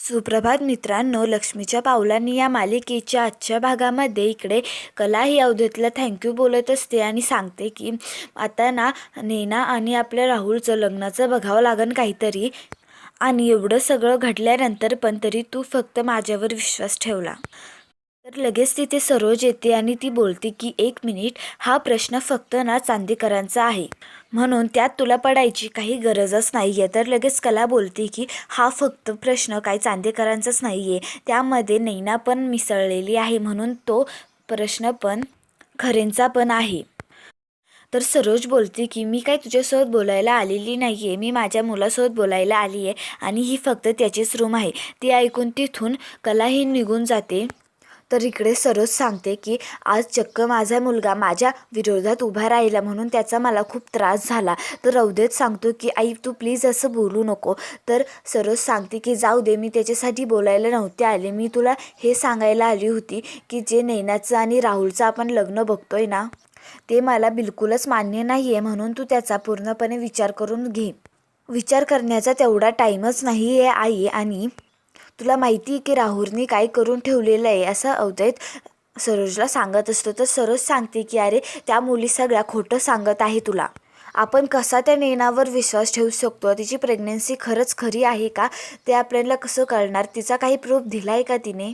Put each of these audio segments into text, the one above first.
सुप्रभात मित्रांनो लक्ष्मीच्या पावलांनी या मालिकेच्या आजच्या भागामध्ये इकडे कला ही अवधूतला थँक्यू बोलत असते आणि सांगते की आता ना नेना आणि आपल्या राहुलचं लग्नाचं बघावं लागन काहीतरी. आणि एवढं सगळं घडल्यानंतर पण तरी तू फक्त माझ्यावर विश्वास ठेवला. तर लगेच तिथे सरोज येते आणि ती बोलते की एक मिनिट हा प्रश्न फक्त ना चांदेकरांचा आहे. म्हणून त्यात तुला पडायची काही गरजच नाही आहे तर लगेच कला बोलते की हा फक्त प्रश्न काही चांदेकरांचाच नाही आहे त्यामध्ये नैना पण मिसळलेली आहे म्हणून तो प्रश्न पण खरेंचा पण आहे. तर सरोज बोलते की मी काय तुझ्यासोबत बोलायला आलेली नाही आहे मी माझ्या मुलासोबत बोलायला आली आहे आणि ही फक्त त्याचीच रूम आहे. ती ऐकून तिथून कलाही निघून जाते. तर इकडे सरोज सांगते की आज चक्क माझा मुलगा माझ्या विरोधात उभा राहिला म्हणून त्याचा मला खूप त्रास झाला. तर अवधेत सांगतो की आई तू प्लीज असं बोलू नको. तर सरोज सांगते की जाऊ दे मी त्याच्यासाठी बोलायला नव्हते आले. मी तुला हे सांगायला आली होती की जे नैनाचं आणि राहुलचं आपण लग्न बघतोय ना ते मला बिलकुलच मान्य नाही आहे म्हणून तू त्याचा पूर्णपणे विचार करून घे. विचार करण्याचा तेवढा टाईमच नाही आहे आई. आणि तुला माहिती आहे की राहुलने काय करून ठेवलेलं आहे असं अवधैत सरोजला सांगत असतो. तर सरोज सांगते की अरे त्या मुली सगळ्या खोटं सांगत आहे तुला. आपण कसा त्या नेनावर विश्वास ठेवू शकतो? तिची प्रेग्नन्सी खरंच खरी आहे का? ते आपल्याला कसं कळणार? तिचा काही प्रूफ दिला आहे का तिने?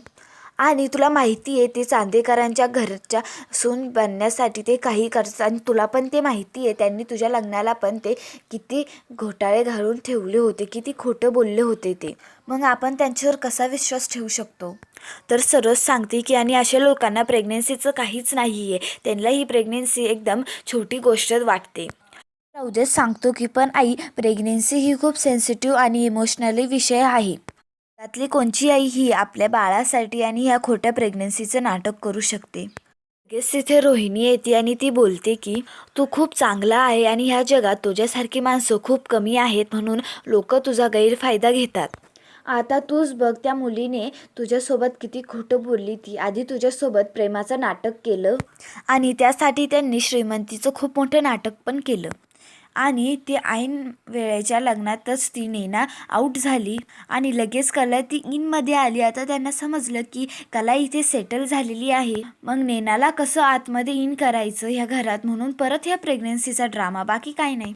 आणि तुला माहिती आहे ते चांदेकरांच्या घरच्या सून बनण्यासाठी ते काही करतात आणि तुला पण ते माहिती आहे. त्यांनी तुझ्या लग्नाला पण ते किती घोटाळे घालून ठेवले होते किती खोटं बोलले होते ते. मग आपण त्यांच्यावर कसा विश्वास ठेवू शकतो? तर सरस सांगते की आणि अशा लोकांना प्रेग्नेन्सीचं काहीच नाही आहे त्यांना ही प्रेग्नेन्सी एकदम छोटी गोष्ट वाटते. उद्याच सांगतो की पण आई प्रेग्नेन्सी ही खूप सेन्सिटिव्ह आणि इमोशनली विषय आहे. त्यातली कोणची आई ही आपल्या बाळासाठी आणि ह्या खोट्या प्रेग्नन्सीचं नाटक करू शकते? लगेच तिथे रोहिणी येते आणि ती बोलते की तू खूप चांगला आहे आणि ह्या जगात तुझ्यासारखी माणसं खूप कमी आहेत म्हणून लोक तुझा गैरफायदा घेतात. आता तूच बघ त्या मुलीने तुझ्यासोबत किती खोटं बोलली ती. आधी तुझ्यासोबत प्रेमाचं नाटक केलं आणि त्यासाठी त्यांनी श्रीमंतीचं खूप मोठं नाटक पण केलं. आणि ती ऐन वेळेच्या लग्नातच ती नेना आऊट झाली आणि लगेच कला ती इनमध्ये आली. आता त्यांना समजलं की कला इथे सेटल झालेली आहे. मग नेनाला कसं आतमध्ये इन करायचं ह्या घरात म्हणून परत ह्या प्रेग्नन्सीचा ड्रामा बाकी काही नाही.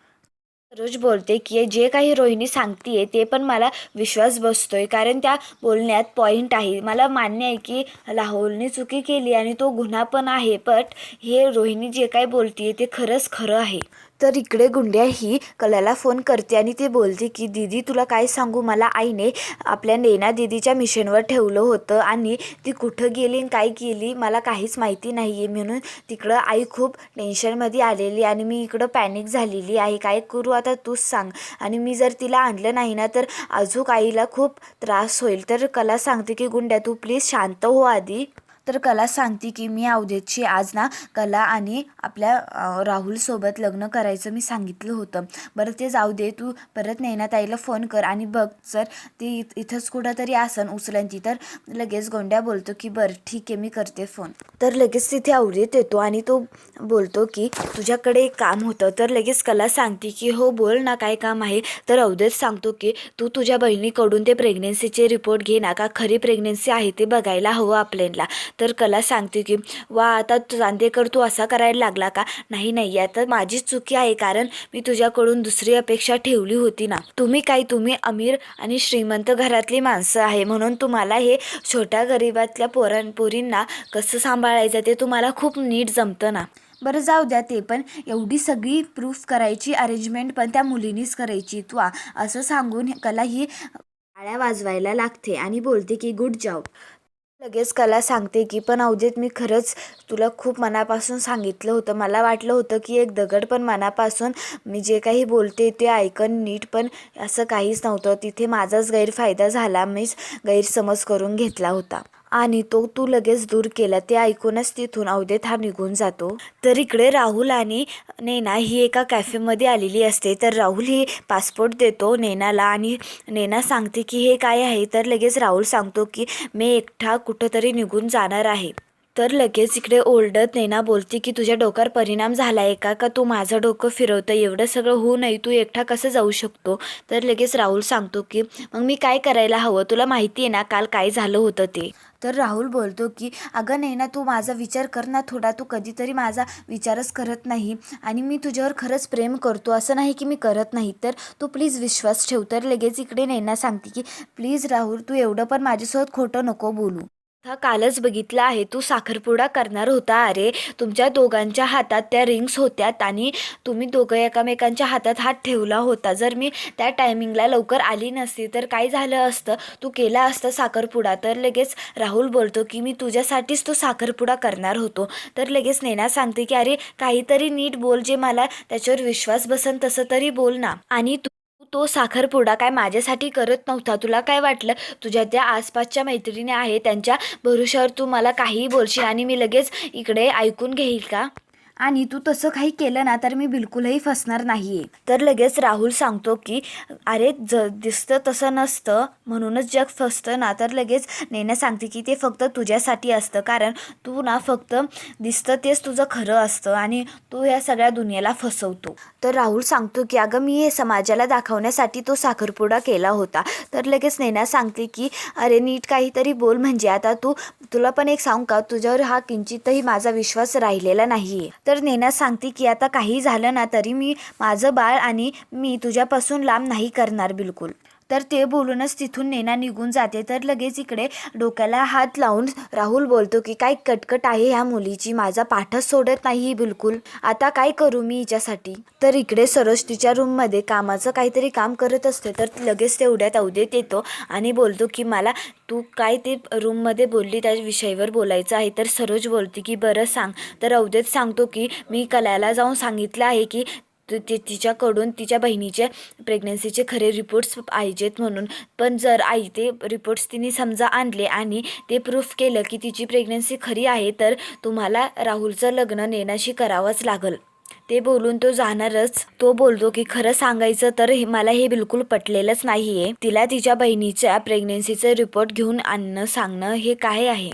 रोज बोलते की जे काही रोहिणी सांगतीये ते पण मला विश्वास बसतोय. कारण त्या बोलण्यात पॉईंट आहे. मला मान्य आहे की राहुलने चुकी केली आणि तो गुन्हा पण आहे. बट हे रोहिणी जे काही बोलतीये ते खरंच खरं आहे. तर इकडे गुंड्या ही कलाला फोन करते आणि ती बोलते की दीदी तुला काय सांगू? मला आईने आपल्या नेना दीदीच्या मिशनवर ठेवलं होतं आणि ती कुठं गेली आणि काय केली? मला काहीच माहिती नाही आहे म्हणून तिकडं आई खूप टेन्शनमध्ये आलेली आणि मी इकडं पॅनिक झालेली आहे. काय करू आता? तूच सांग. आणि मी जर तिला आणलं नाही ना तर अजूक आईला खूप त्रास होईल. तर कला सांगते की गुंड्या तू प्लीज शांत हो आधी. तर कला सांगते की मी अवधेतची आज ना कला आणि आपल्या राहुलसोबत लग्न करायचं मी सांगितलं होतं. बरं ते जाऊ दे तू परत नैनाताईला फोन कर आणि बघ सर ती इत- इथंच कुठंतरी आसन उचलन ती तर लगेच गोंड्या बोलतो की बरं ठीक आहे मी करते फोन तर लगेच तिथे अवधेत येतो आणि तो बोलतो की तुझ्याकडे एक काम होतं. तर लगेच कला सांगते की हो बोल ना काय काम आहे. तर अवधेत सांगतो की तू तुझ्या बहिणीकडून ते प्रेग्नेन्सीचे रिपोर्ट घे ना का खरी प्रेग्नेन्सी आहे ते बघायला हवं आपल्याला. तर कला सांगते की वा आता तू चांदेकर तू असा करायला लागला का? नाही नाही आता माझीच चुकी आहे कारण मी तुझ्याकडून दुसरी अपेक्षा ठेवली होती ना. तुम्ही काय तुम्ही अमीर आणि श्रीमंत घरातली माणसं आहे म्हणून तुम्हाला हे छोट्या गरिबातल्या पोरां पोरींना कसं सांभाळायचं ते तुम्हाला खूप नीट जमतं ना. बरं जाऊ द्या ते पण एवढी सगळी प्रूफ करायची अरेंजमेंट पण त्या मुलीनीच करायची. तू असं सांगून कला ही टाळ्या वाजवायला लागते आणि बोलते की गुड जॉब. लगेच कला सांगते की पण अवधेत मी खरंच तुला खूप मनापासून सांगितलं होतं. मला वाटलं होतं की एक दगड पण मनापासून मी जे काही बोलते ते ऐकन नीट पण असं काहीच नव्हतं. तिथे माझाच गैरफायदा झाला. मीच गैरसमज करून घेतला होता. आणि तो तू लगेच दूर केला ते ऐकूनच तिथून अवधेत हा निघून जातो. तर इकडे राहुल आणि नेना ही एका कॅफेमध्ये आलेली असते. तर राहुल ही पासपोर्ट देतो नेनाला आणि नेना सांगते की हे काय आहे? तर लगेच राहुल सांगतो की मी एकटा कुठंतरी निघून जाणार आहे. तर लगेच इकडे ओरडत नैना बोलते की तुझ्या डोक्यावर परिणाम झाला आहे का? का तू माझं डोकं फिरवतं एवढं सगळं होऊ नये. तू एकटा कसं जाऊ शकतो? तर लगेच राहुल सांगतो की मग मी काय करायला हवं? तुला माहिती आहे ना काल काय झालं होतं ते? तर राहुल बोलतो की अगं नैना तू माझा विचार कर ना थोडा. तू कधीतरी माझा विचारच करत नाही आणि मी तुझ्यावर खरंच प्रेम करतो. असं नाही की मी करत नाही. तर तू प्लीज विश्वास ठेव. तर लगेच इकडे नैना सांगते की प्लीज राहुल तू एवढं पण माझ्यासोबत खोटं नको बोलू. हा कालच बघितलं आहे. तू साखरपुडा करणार होता. अरे तुमच्या दोघांच्या हातात त्या रिंग्स होत्यात आणि तुम्ही दोघं एकामेकांच्या हातात हात ठेवला होता. जर मी त्या टायमिंगला लवकर आली नसती तर काय झालं असतं? तू केला असतं साखरपुडा. तर लगेच राहुल बोलतो की मी तुझ्यासाठीच तो साखरपुडा करणार होतो. तर लगेच नेना सांगते की अरे काहीतरी नीट बोल जे मला त्याच्यावर विश्वास बसन तसं तरी बोल ना. आणि तू तो साखरपुडा काय माझ्यासाठी करत नव्हता. तुला काय वाटलं? तुझ्या त्या आसपासच्या मैत्रिणी आहे त्यांच्या भरोशावर तू मला काहीही बोलशील आणि मी लगेच इकडे ऐकून घेईल का? आणि तू तसं काही केलं ना तर मी बिलकुलही फसणार नाही आहे तर लगेच राहुल सांगतो की अरे ज दिसतं तसं नसतं म्हणूनच जग फसतं ना. तर लगेच नेण्या सांगते की ते फक्त तुझ्यासाठी असतं कारण तू ना फक्त दिसतं तेच तुझं खरं असतं आणि तू ह्या सगळ्या दुनियेला फसवतो. तर राहुल सांगतो की अगं मी हे समाजाला दाखवण्यासाठी तो साखरपुडा केला होता. तर लगेच नेण्या सांगते की अरे नीट काहीतरी बोल म्हणजे आता तू तुला पण एक सांगू का? तुझ्यावर हा किंचितही माझा विश्वास राहिलेला नाही आहे तर नेना सांगते की आता काही झालं ना तरी मी माझं बाळ आणि मी तुझ्यापासून लांब नाही करणार बिलकुल. तर ते बोलूनच तिथून नेना निघून जाते. तर लगेच इकडे डोक्याला हात लावून राहुल बोलतो की काय कटकट आहे ह्या मुलीची. माझा पाठच सोडत नाही बिलकुल. आता काय करू मी हिच्यासाठी? तर इकडे सरोज तिच्या रूममध्ये कामाचं काहीतरी काम करत असते. तर लगेच तेवढ्यात अवधेत येतो आणि बोलतो की मला तू काय ते रूममध्ये बोलली त्या विषयावर बोलायचं आहे? तर सरोज बोलते की बरं सांग. तर अवधेत सांगतो की मी कलाला जाऊन सांगितलं आहे की ति तिच्याकडून तिच्या बहिणीचे प्रेग्नन्सीचे खरे रिपोर्ट्स पाहिजेत म्हणून. पण जर आई ते रिपोर्ट्स तिने समजा आणले आणि ते प्रूफ केलं की तिची प्रेग्नन्सी खरी आहे तर तुम्हाला राहुलचं लग्न नेण्याशी करावंच लागल. ते बोलून तो जाणारच. तो बोलतो की खरं सांगायचं तर हे- मला हे बिलकुल पटलेलंच नाहीये. तिला तिच्या बहिणीच्या प्रेग्नन्सीचे रिपोर्ट घेऊन आणणं सांगणं हे काय आहे?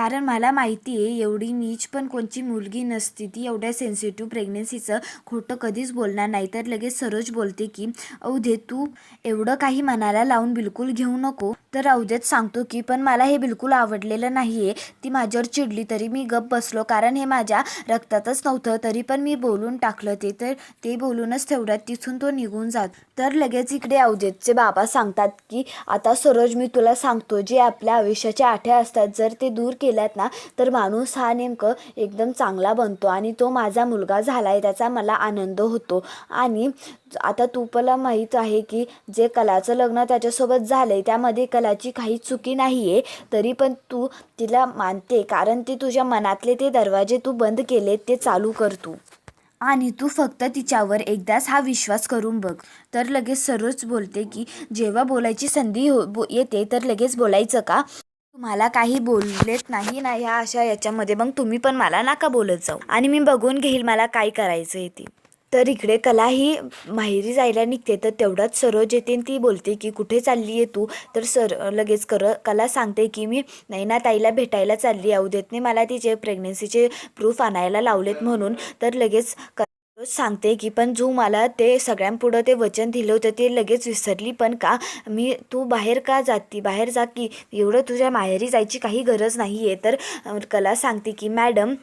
कारण मला माहिती आहे एवढी नीच पण कोणची मुलगी नसती. ती एवढ्या सेन्सिटिव्ह प्रेग्नेन्सीचं खोटं कधीच बोलणार नाही. तर लगेच सरोज बोलते की अवधे तू एवढं काही मनाला लावून बिलकुल घेऊ नको. तर अवधेत सांगतो की पण मला हे बिलकुल आवडलेलं नाही आहे ती माझ्यावर चिडली तरी मी गप बसलो कारण हे माझ्या रक्तातच नव्हतं. तरी पण मी बोलून टाकलं ते तर ते बोलूनच तेवढ्यात तिथून तो निघून जात. तर लगेच इकडे अवधेतचे बाबा सांगतात की आता सरोज मी तुला सांगतो जे आपल्या आयुष्याच्या आठ्या असतात जर ते दूर केल्यात ना तर माणूस हा नेमकं एकदम चांगला बनतो आणि तो माझा मुलगा झाला आहे त्याचा मला आनंद होतो. आणि आता तू मला माहीत आहे की जे कलाचं लग्न त्याच्यासोबत झालं आहे त्यामध्ये कलाची काही चुकी नाही आहे तरी पण तू तिला मानते कारण ते तुझ्या मनातले ते दरवाजे तू बंद केले ते चालू कर तू. आणि तू फक्त तिच्यावर एकदाच हा विश्वास करून बघ. तर लगेच सर्वच बोलते की जेव्हा बोलायची संधी हो बो येते तर लगेच बोलायचं का? तुम्हाला काही बोललेत नाही ना ह्या अशा याच्यामध्ये मग तुम्ही पण मला नका बोलत जाऊ. आणि मी बघून घेईल मला काय करायचं आहे ते. तर इकडे कला ही माहेरी जायला निघते तर तेवढाच सरोज येते ती बोलते की कुठे चालली आहे तू? तर सर लगेच कर कला सांगते की मी नैना ताईला भेटायला चालली आहे उद्यातने मला तिचे प्रेग्नेन्सीचे प्रूफ आणायला लावलेत म्हणून. तर लगेच क- सांगते की पण जो मला ते सगळ्यांपुढं ते वचन दिलं होतं ते लगेच विसरली पण का? मी तू बाहेर का जाती? बाहेर जा की एवढं तुझ्या माहेरी जायची काही गरज नाही आहे तर कला सांगते की मॅडम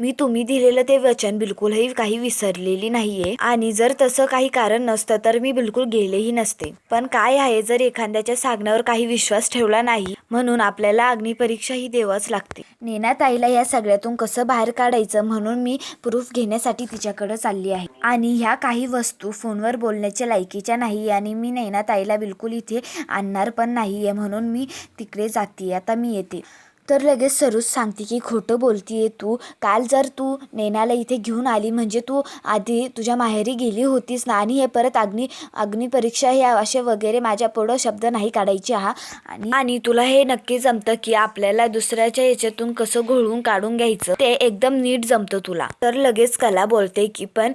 मी तुम्ही दिलेलं ते वचन बिलकुलही काही विसरलेली नाही आहे आणि जर तसं काही कारण नसतं तर मी बिलकुल गेलेही नसते. पण काय आहे जर एखाद्याच्या सांगण्यावर काही विश्वास ठेवला नाही? म्हणून आपल्याला अग्निपरीक्षा ही द्यावाच लागते. नेनाताईला या सगळ्यातून कसं बाहेर काढायचं म्हणून मी प्रूफ घेण्यासाठी तिच्याकडे चालली आहे. आणि ह्या काही वस्तू फोनवर बोलण्याच्या लायकीच्या नाही आणि मी नैनाताईला बिलकुल इथे आणणार पण नाही आहे म्हणून मी तिकडे जाते. आता मी येते. तर लगेच सरूच सांगते की खोटं बोलतीये तू. काल जर तू नेनाला इथे घेऊन आली म्हणजे तू आधी तुझ्या माहेरी गेली होतीस ना? आणि हे परत अग्नी अग्निपरीक्षा हे असे वगैरे माझ्या पुढं शब्द नाही काढायचे हा. आणि आणि तुला हे नक्की जमतं की आपल्याला दुसऱ्याच्या याच्यातून कसं घोळून काढून घ्यायचं? ते एकदम नीट जमतं तुला. तर लगेच कला बोलते की पण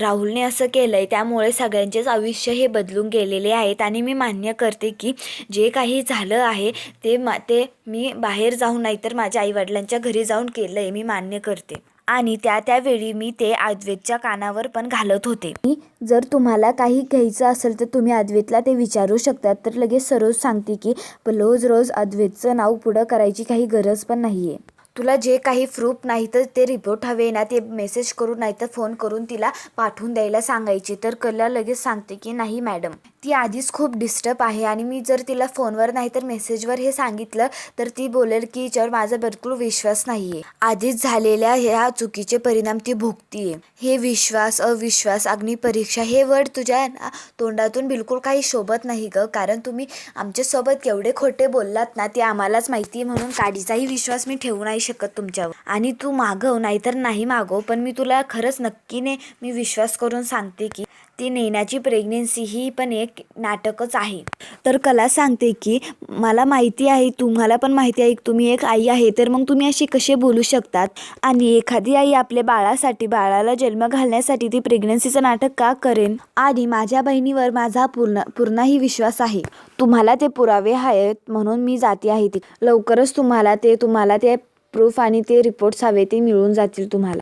राहुलने असं केलंय. त्यामुळे सगळ्यांचेच आयुष्य हे बदलून गेलेले आहेत. आणि मी मान्य करते की जे काही झालं आहे ते मा ते मी बाहेर जाऊन नाहीतर माझ्या आईवडिलांच्या घरी जाऊन केलं आहे मी मान्य करते. आणि त्या त्यावेळी मी ते अद्वैतच्या कानावर पण घालत होते. मी जर तुम्हाला काही घ्यायचं असेल तर तुम्ही अद्वैतला ते विचारू शकतात. तर लगेच सरोज सांगते की रोज रोज अद्वैतचं नाव पुढं करायची काही गरज पण नाही आहे तुला जे काही प्रूफ नाही तर ते रिपोर्ट हवे ना ते मेसेज करून नाही तर फोन करून तिला पाठवून द्यायला सांगायचे. तर कला लगेच सांगते की नाही मॅडम ती आधीच खूप डिस्टर्ब आहे आणि मी जर तिला फोनवर नाही तर मेसेजवर हे सांगितलं तर ती बोलेल की हिच्यावर माझा बिलकुल विश्वास नाही आहे आधीच झालेल्या ह्या चुकीचे परिणाम ती भोगतीये. हे विश्वास अविश्वास अग्निपरीक्षा हे वर्ड तुझ्या ना तोंडातून बिलकुल काही शोभत नाही ग. कारण तुम्ही आमच्यासोबत केवढे खोटे बोललात ना ते आम्हालाच माहिती आहे म्हणून काडीचाही विश्वास मी ठेवू नाही शकत तुमच्यावर. आणि तू मागव नाहीतर नाही मागव पण मी तुला खरंच नक्कीने मी विश्वास करून सांगते की ती नेण्याची प्रेग्नेन्सी ही पण एक नाटकच आहे. तर कला सांगते की मला माहिती आहे तुम्हाला पण माहिती आहे की तुम्ही एक आई आहे तर मग तुम्ही अशी कसे बोलू शकतात? आणि एखादी आई आपल्या बाळासाठी बाळाला जन्म घालण्यासाठी ती प्रेग्नन्सीचं नाटक का करेन? आणि माझ्या बहिणीवर माझा पूर्ण पूर्णही विश्वास आहे. तुम्हाला ते पुरावे आहेत म्हणून मी जाते आहे ती. लवकरच तुम्हाला ते तुम्हाला ते प्रूफ आणि ते रिपोर्ट्स हवे ते मिळून जातील तुम्हाला.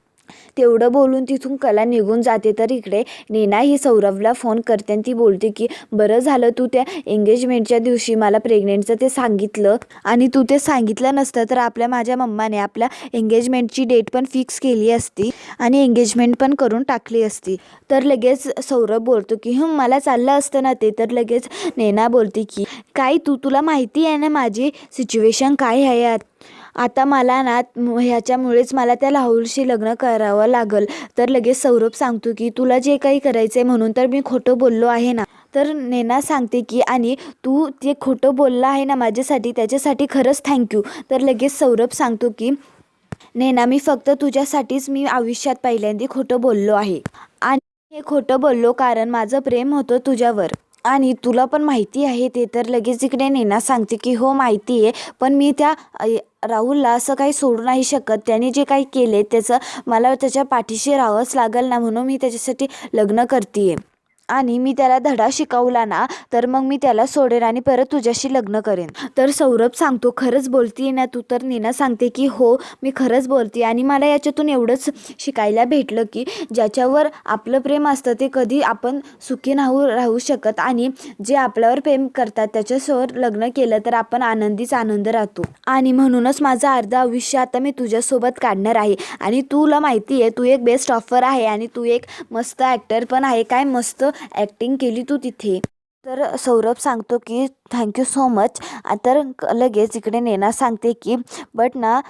तेवढं बोलून तिथून कला निघून जाते. तर इकडे नेना ही सौरभला फोन करते आणि ती बोलते की बरं झालं तू त्या एंगेजमेंटच्या दिवशी मला प्रेग्नेंटचं ते सांगितलं आणि तू ते सांगितलं नसतं तर आपल्या माझ्या मम्माने आपल्या एंगेजमेंटची डेट पण फिक्स केली असती आणि एंगेजमेंट पण करून टाकली असती. तर लगेच सौरभ बोलतो की हं मला चाललं असतं ना ते. तर लगेच नेना बोलते की काय तू तुला माहिती आहे ना माझी सिच्युएशन काय आहे आता मला ना ह्याच्यामुळेच मला त्या राहुलशी लग्न करावं लागल. तर लगेच सौरभ सांगतो की तुला जे काही करायचं आहे म्हणून तर मी खोटं बोललो आहे ना. तर नेना सांगते की आणि तू ते खोटं बोललं आहे ना माझ्यासाठी त्याच्यासाठी खरंच थँक्यू तर लगेच सौरभ सांगतो की नेना मी फक्त तुझ्यासाठीच मी आयुष्यात पहिल्यांदा खोटं बोललो आहे. आणि हे खोटं बोललो कारण माझं प्रेम होतं तुझ्यावर. आणि तुला पण माहिती आहे ते तर लगेच इकडे नेना सांगते की हो माहिती आहे पण मी त्या राहुलला असं काही सोडू नाही शकत. त्याने जे काही केले त्याचं मला त्याच्या पाठीशी राहावंच लागेल ना म्हणून मी त्याच्यासाठी लग्न करते आहे आणि मी त्याला धडा शिकवला ना तर मग मी त्याला सोडेन आणि परत तुझ्याशी लग्न करेन. तर सौरभ सांगतो खरंच बोलतीये ना तू? तर नीना सांगते की हो मी खरंच बोलते आणि मला याच्यातून एवढंच शिकायला भेटलं की ज्याच्यावर आपलं प्रेम असतं ते कधी आपण सुखी राहू राहू शकत आणि जे आपल्यावर प्रेम करतात त्याच्यासोबत लग्न केलं तर आपण आनंदीच आनंद राहतो. आणि म्हणूनच माझं अर्ध आयुष्य आता मी तुझ्यासोबत काढणार आहे. आणि तुला माहिती आहे तू एक बेस्ट ऑफर आहे आणि तू एक मस्त ॲक्टर पण आहे. काय मस्त ॲक्टिंग केली तू तिथे. तर सौरभ सांगतो की थँक्यू सो मच तर लगेच इकडे नेना सांगते की बट ना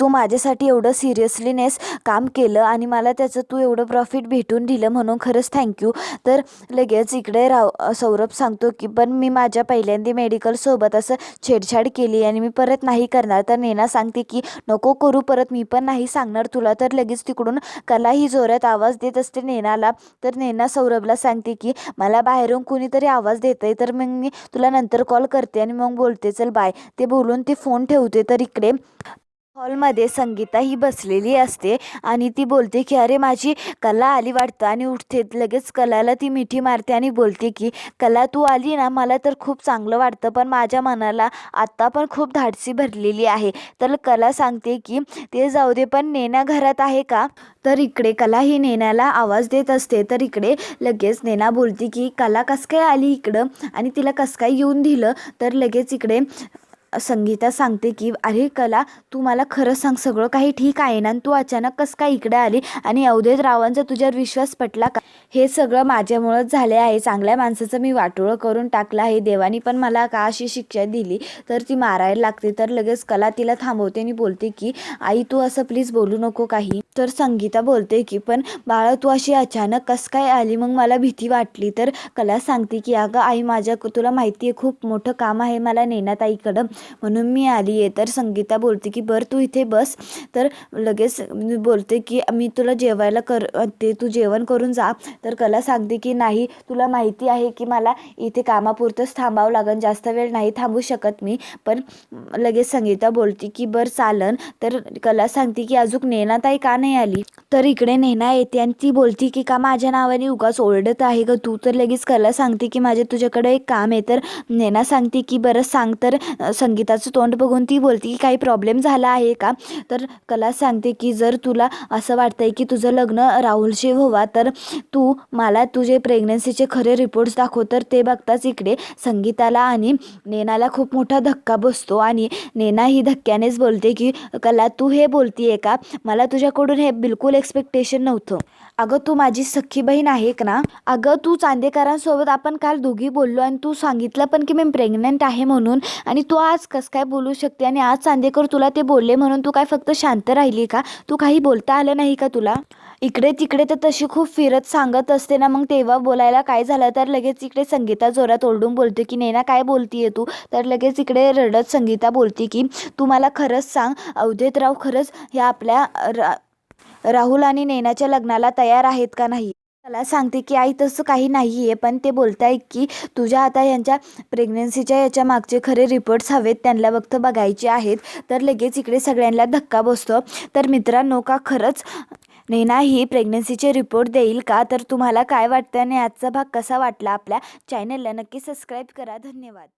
तू माझ्यासाठी एवढं सिरियसलीनेस काम केलं आणि मला त्याचं तू एवढं प्रॉफिट भेटून दिलं म्हणून खरंच थँक्यू तर लगेच इकडे राव सौरभ सांगतो की पण मी माझ्या पहिल्यांदा मेडिकलसोबत असं छेडछाड केली आणि मी परत नाही करणार. तर नेना सांगते की नको करू परत मी पण नाही सांगणार तुला. तर लगेच तिकडून कलाही जोरात आवाज देत असते नेनाला. तर नेना सौरभला सांगते की मला बाहेरून कुणीतरी आवाज देत आहे तर मग मी तुला नंतर कॉल करते आणि मग बोलते चल बाय ते बोलून ते फोन ठेवते. तर इकडे हॉलमध्ये संगीता ही बसलेली असते आणि ती बोलते की अरे माझी कला आली वाटतं. आणि उठते लगेच कलाला ती मिठी मारते आणि बोलते की कला तू आली ना मला तर खूप चांगलं वाटतं पण माझ्या मनाला आत्ता पण खूप धाडसी भरलेली आहे. तर कला सांगते की ते जाऊ दे पण नेना घरात आहे का? तर इकडे कला ही नेण्याला आवाज देत असते. तर इकडे लगेच नेना बोलते की कला कस काय आली इकडं? आणि तिला कस काय येऊन दिलं तर लगेच इकडे संगीता सांगते की अरे कला तू मला खरं सांग सगळं काही ठीक आहे ना? आणि तू अचानक कसं काय इकडे आली? आणि अवधेत रावांचा तुझ्यावर विश्वास पटला का? हे सगळं माझ्यामुळंच झाले आहे. चांगल्या माणसाचं मी वाटोळं करून टाकलं आहे. देवानी पण मला का अशी शिक्षा दिली? तर ती मारायला लागते. तर लगेच कला तिला थांबवते आणि बोलते की आई तू असं प्लीज बोलू नको काही. तर संगीता बोलते की पण बाळा तू अशी अचानक कसं काय आली? मग मला भीती वाटली. तर कला सांगते की अगं आई माझ्या तुला माहिती आहे खूप मोठं काम आहे मला नेण्याताईकडं म्हणून मी आली आहे तर संगीता बोलते की बरं तू इथे बस. तर लगेच मी बोलते की मी तुला जेवायला कर ते तू जेवण करून जा. तर कला सांगते की नाही तुला माहिती आहे की मला इथे कामापुरतंच थांबावं लागेल जास्त वेळ नाही थांबू शकत मी. पण लगेच संगीता बोलते की बरं चालन. तर कला सांगते की अजून नेनाताई का नाही आली? तर इकडे नेना येते आणि ती बोलते की का माझ्या नावाने उगाच ओरडत आहे ग तू? तर लगेच कला सांगते की माझे तुझ्याकडे एक काम आहे. तर नेना सांगते की बरं सांग. तर संग संगीताचं तोंड बघून ती बोलते की काही प्रॉब्लेम झाला आहे का? तर कला सांगते की जर तुला असं वाटतंय की तुझं लग्न राहुलशी व्हावा तर तू मला तुझे प्रेग्नन्सीचे खरे रिपोर्ट्स दाखव. तर ते बघताच इकडे संगीताला आणि नेनाला खूप मोठा धक्का बसतो आणि नेना ही धक्क्यानेच बोलते की कला तू हे बोलतीये का? मला तुझ्याकडून हे बिलकुल एक्सपेक्टेशन नव्हतं. अगं तू माझी सख्खी बहीण आहे का ना? अगं तू चांदेकरांसोबत आपण काल दोघी बोललो आणि तू सांगितलं पण की मी प्रेग्नंट आहे म्हणून. आणि तू आज कसं काय बोलू शकते आणि आज चांदेकर तुला ते बोलले म्हणून तू काय फक्त शांत राहिली का? तू काही बोलता आलं नाही का तुला? इकडे तिकडे तर तशी खूप फिरत सांगत असते ना मग तेव्हा बोलायला काय झालं? तर लगेच इकडे संगीता जोरात ओरडून बोलते की नेना काय बोलतीये तू? तर लगेच इकडे रडत संगीता बोलते की तू मला खरंच सांग अवधेतराव खरंच ह्या आपल्या रा राहुल आणि नेनाच्या लग्नाला तयार आहेत का नाही? मला सांगते की आई तसं काही नाही आहे पण ते बोलताय की तुझ्या आता यांच्या प्रेग्नन्सीच्या याच्या मागचे खरे रिपोर्ट्स हवेत त्यांना फक्त बघायचे आहेत. तर लगेच इकडे सगळ्यांना धक्का बसतो. तर मित्रांनो का खरंच नेना ही प्रेग्नन्सीचे रिपोर्ट देईल का? तर तुम्हाला काय वाटतं? आणि आजचा भाग कसा वाटला? आपल्या चॅनलला नक्की सबस्क्राईब करा. धन्यवाद.